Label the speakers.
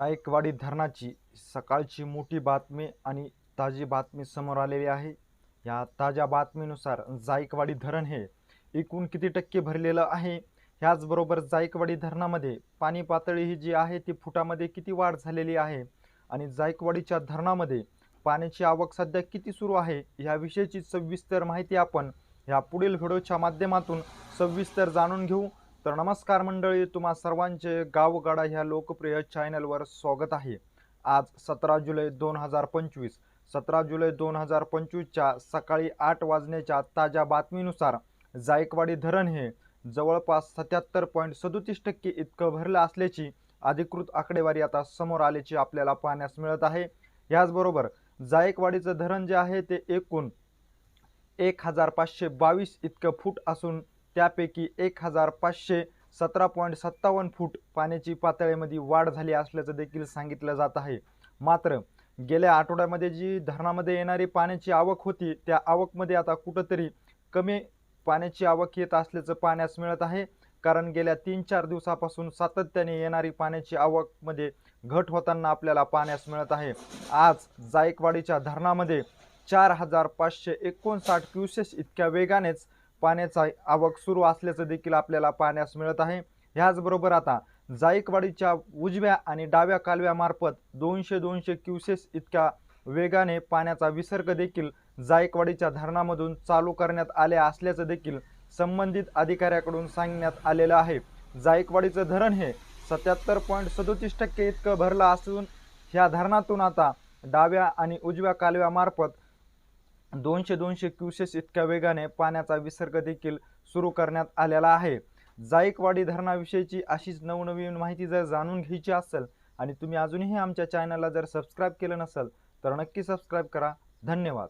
Speaker 1: जायकवाडी धरणाची सकाळची मोठी बातमी आणि ताजी बातमी समोर आलेली आहे. या ताज्या बातमीनुसार जायकवाडी धरण हे एकूण किती टक्के भरलेलं आहे? ह्याचबरोबर जायकवाडी धरणामध्ये पाणी पातळी ही जी आहे ती फुटामध्ये किती वाढ झालेली आहे? आणि जायकवाडीच्या धरणामध्ये पाण्याची आवक सध्या किती सुरू आहे? याविषयीची सविस्तर माहिती आपण ह्या पुढील व्हिडिओच्या माध्यमातून सविस्तर जाणून घेऊ. तर नमस्कार मंडळी तुम्हा सर्वांचे गावगाडा ह्या लोकप्रिय चॅनलवर स्वागत आहे. आज सतरा जुलै दोन हजार पंचवीस सतरा जुलै दोन हजार पंचवीसच्या सकाळी आठ वाजण्याच्या ताज्या बातमीनुसार जायकवाडी धरण हे जवळपास सत्याहत्तर पॉईंट सदोतीस टक्के इतकं भरलं असल्याची अधिकृत आकडेवारी आता समोर आल्याची आपल्याला पाहण्यास मिळत आहे. याचबरोबर जायकवाडीचं धरण जे आहे ते एकूण एक हजार पाचशे बावीस इतकं फूट असून त्यापैकी एक हजार पाचशे सतरा पॉईंट सत्तावन्न फूट पाण्याची पातळीमध्ये वाढ झाली असल्याचं देखील सांगितलं जात आहे. मात्र गेल्या आठवड्यामध्ये जी धरणामध्ये येणारी पाण्याची आवक होती त्या आवकमध्ये आता कुठंतरी कमी पाण्याची आवक येत असल्याचं पाहण्यास मिळत आहे. कारण गेल्या तीन चार दिवसापासून सातत्याने येणारी पाण्याची आवकमध्ये घट होताना आपल्याला पाहण्यास मिळत आहे. आज जायकवाडीच्या धरणामध्ये चार हजार पाचशे एकोणसाठ क्युसेस इतक्या वेगानेच पाण्याचा आवक सुरू असल्याचं देखील आपल्याला पाहण्यास मिळत आहे. ह्याचबरोबर आता जायकवाडीच्या उजव्या आणि डाव्या कालव्यामार्फत दोनशे दोनशे क्युसेस इतक्या वेगाने पाण्याचा विसर्ग देखील जायकवाडीच्या धरणामधून चालू करण्यात आले असल्याचं देखील संबंधित अधिकाऱ्याकडून सांगण्यात आलेलं आहे. जायकवाडीचं धरण हे सत्याहत्तर पॉईंट सदोतीस टक्के इतकं भरलं असून ह्या धरणातून आता डाव्या आणि उजव्या कालव्यामार्फत दोनशे दोनशे क्युसेस इतक्या वेगाने पाण्याचा विसर्ग देखील सुरू करण्यात आलेला आहे. जायकवाडी धरणाविषयीची अशीच नवनवीन माहिती जर जाणून घ्यायची असेल आणि तुम्ही अजूनही आमच्या चॅनलला जर सबस्क्राईब केलं नसेल तर नक्की सबस्क्राईब करा. धन्यवाद.